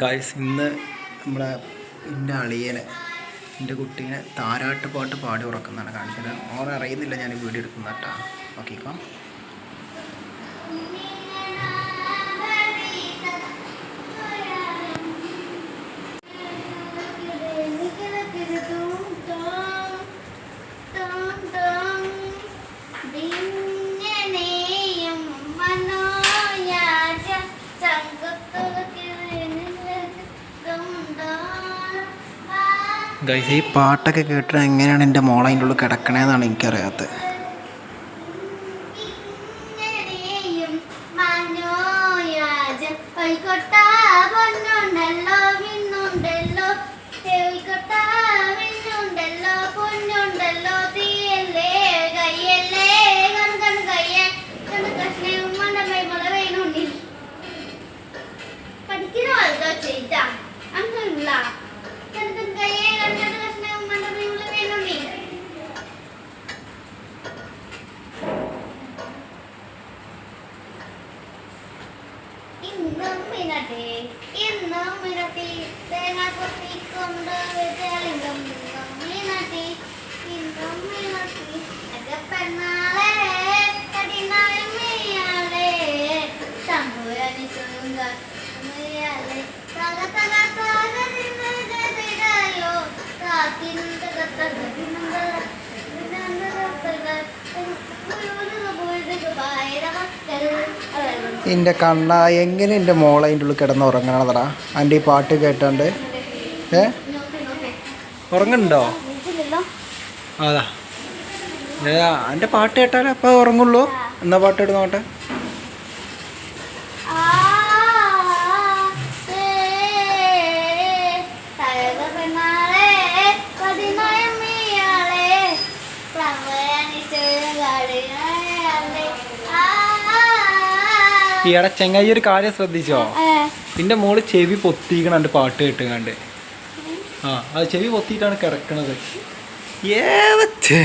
Guys ഇന്ന് നമ്മളെ എന്റെ അളിയനെ എന്റെ കുട്ടീനെ താരാട്ട് പാട്ട് പാടി ഉറക്കുന്നതാണ് കാണിച്ചത്. ഓറെ അറിയുന്നില്ല ഞാൻ വീഡിയോ എടുക്കുന്ന കേട്ടോ ഗൈസ് ഈ പാട്ടൊക്കെ കേട്ടിട്ട് എങ്ങനെയാണ് എന്റെ മോൾ അതിന്റെ ഉള്ളിൽ കിടക്കണേന്നാണ് എനിക്കറിയാത്തത്. പൊന്നുണ്ടല്ലോ ഇന്നും മിനട്ടെ തേങ്ങ കൊത്തിക്കൊണ്ട് തെളിങ്കം ഇന്നും ഇന്നും മിനട്ടി അകപ്പെണ്ണാളെ കടിനായ മെയ്യാളെ തമ്പുരാനി ചുരുങ്ക മെയ്യാളെ തക തക തക നിന്നോ താത്തിന്ത കത്തക ദിനന്ത ദിനന്ത കത്തക എന്റെ കണ്ണ എങ്ങനെ എന്റെ മോളെ അതിന്റെ ഉള്ളിൽ കിടന്ന് ഉറങ്ങണതടാ? എന്റെ ഈ പാട്ട് കേട്ടാണ്ട്. ഏ? ഉറങ്ങുന്നുണ്ടോ? അതാ. എന്റെ പാട്ട് കേട്ടാലേ അപ്പോൾ ഉറങ്ങുള്ളൂ. എന്നാ പാട്ട് ഇടുന്നോട്ടെ? ഈയിടെ ചെങ്ങായി ഒരു കാര്യം ശ്രദ്ധിച്ചോ? നിന്റെ മോൾ ചെവി പൊത്തിക്കണണ്ട് പാട്ട് കേട്ടുകണ്ട് ആ അത് ചെവി പൊത്തിയിട്ടാണ് കിടക്കണത്. ഏവത്തെ